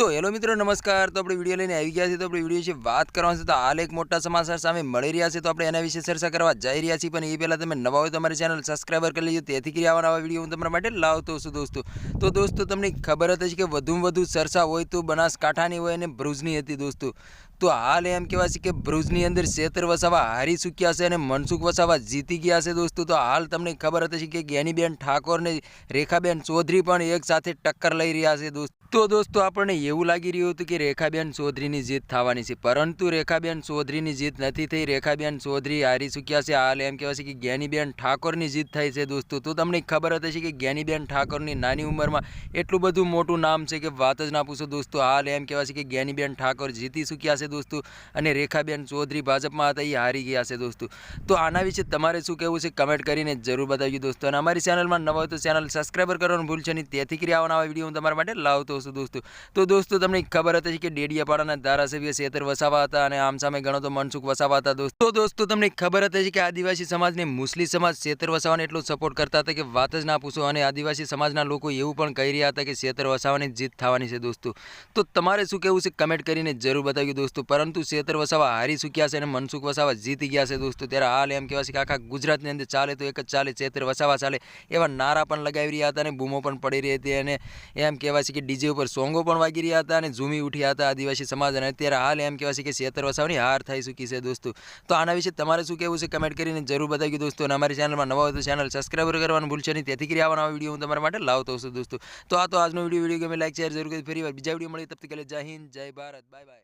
તો હેલો મિત્રો, નમસ્કાર. તો આપણે વીડિયો લઈને આવી ગયા છે તો આપણે વીડિયો વિશે વાત કરવાની છે. તો હાલ એક મોટા સમાચાર સામે મળી રહ્યા છે. તો આપણે એના વિશે ચર્ચા કરવા જઈ રહ્યા છીએ. પણ એ પહેલાં તમે નવા હોય તો અમારી ચેનલ સબસ્ક્રાઈબર કરી લેજો. તેથી કરી આવા નવા વીડિયો હું તમારા માટે લાવતો છું, દોસ્તો. તો દોસ્તો, તમને ખબર છે કે વધુમાં વધુ ચર્ચા હોય તો બનાસકાંઠાની હોય અને ભરૂચની હતી, દોસ્તો. તો હાલ એમ કહેવાય છે કે ભરૂચની અંદર શેતર વસાવા હારી ચૂક્યા છે અને મનસુખ વસાવા જીતી ગયા છે દોસ્તો. તો હાલ તમને ખબર હતી કે જ્ઞાનીબેન ઠાકોર ને રેખાબેન ચૌધરી પણ એક સાથે ટક્કર લઈ રહ્યા છે દોસ્તો. દોસ્તો આપણને એવું લાગી રહ્યું હતું કે રેખાબેન ચૌધરીની જીત થવાની છે. પરંતુ રેખાબેન ચૌધરીની જીત નથી થઈ. રેખાબેન ચૌધરી હારી ચૂક્યા છે. હાલ એમ કહેવાય છે કે જ્ઞાનીબેન ઠાકોરની જીત થઈ છે દોસ્તો. તો તમને ખબર હતી કે જ્ઞાનીબેન ઠાકોરની નાની ઉંમરમાં એટલું બધું મોટું નામ છે કે વાત જ ના પૂછો દોસ્તો. હાલ એમ કહેવાય છે કે જ્ઞાનીબેન ઠાકોર જીતી ચૂક્યા છે દોસ્તો. અને રેખાબેન ચૌધરી ભાજપમાં હતા, એ હારી ગયા છે દોસ્તો. તો આના વિશે તમારે શું કહેવું છે કમેન્ટ કરીને જરૂર બતાવજો દોસ્તો. અને અમારી ચેનલમાં નવા તો ચેનલ સબસ્ક્રાઈબર કરવાનું ભૂલશે નહીં. તેથી કરી આવવાના વીડિયો હું તમારા માટે લાવતો છું દોસ્તો. તો દોસ્તો, તમને ખબર હતી કે ડેડિયાપાડાના ધારાસભ્ય શેતર વસાવા હતા અને આમ સામે ગણો તો મનસુખ વસાવા હતા દોસ્તો. દોસ્તો, તમને ખબર હતી કે આદિવાસી સમાજને મુસ્લિમ સમાજ શેતર વસાવાને એટલો સપોર્ટ કરતા હતા કે વાત જ ના પૂછો. અને આદિવાસી સમાજના લોકો એવું પણ કહી રહ્યા હતા કે શેતર વસાવાની જીત થવાની છે દોસ્તો. તો તમારે શું કહેવું છે કમેન્ટ કરીને જરૂર બતાવ્યું દોસ્તો. પરંતુ શેતર વસાવા હારી ચૂક્યા છે અને મનસુખ વસાવા જીતી ગયા છે દોસ્તો. ત્યારે હાલ એમ કહેવાય છે કે આખા ગુજરાતની અંદર ચાલે તો એક જ ચાલે, શેતર વસાવા ચાલે. એવા નારા પણ લગાવી રહ્યા હતા અને બૂમો પણ પડી રહી હતી અને એમ કહેવાય છે કે ડીજે ઉપર સોંગો પણ વાગી રહ્યા હતા અને ઝૂમી ઉઠ્યા હતા આદિવાસી સમાજ અને અત્યારે હાલ એમ કહેવાય છે કે શેતર વસાવાની હાર થઈ ચૂકી છે દોસ્તો. તો આના વિશે તમારે શું કહેવું છે કમેન્ટ કરીને જરૂર બતાવ્યું દોસ્તો. અને અમારી ચેનલમાં નવા હોય તો ચેનલ સબસ્ક્રાઈબર કરવાનું ભૂલશો નહીં. તેથી કરી આવવાના વીડિયો હું તમારા માટે લાવતો છું દોસ્તો. તો આ તો આજનો વીડિયો. વીડિયો ગમે લાઈક, શેર જરૂર કરી. ફરી વાર બીજા વીડિયો મળી તબ તક કે લે જય હિન્દ, જય ભારત. Bye bye.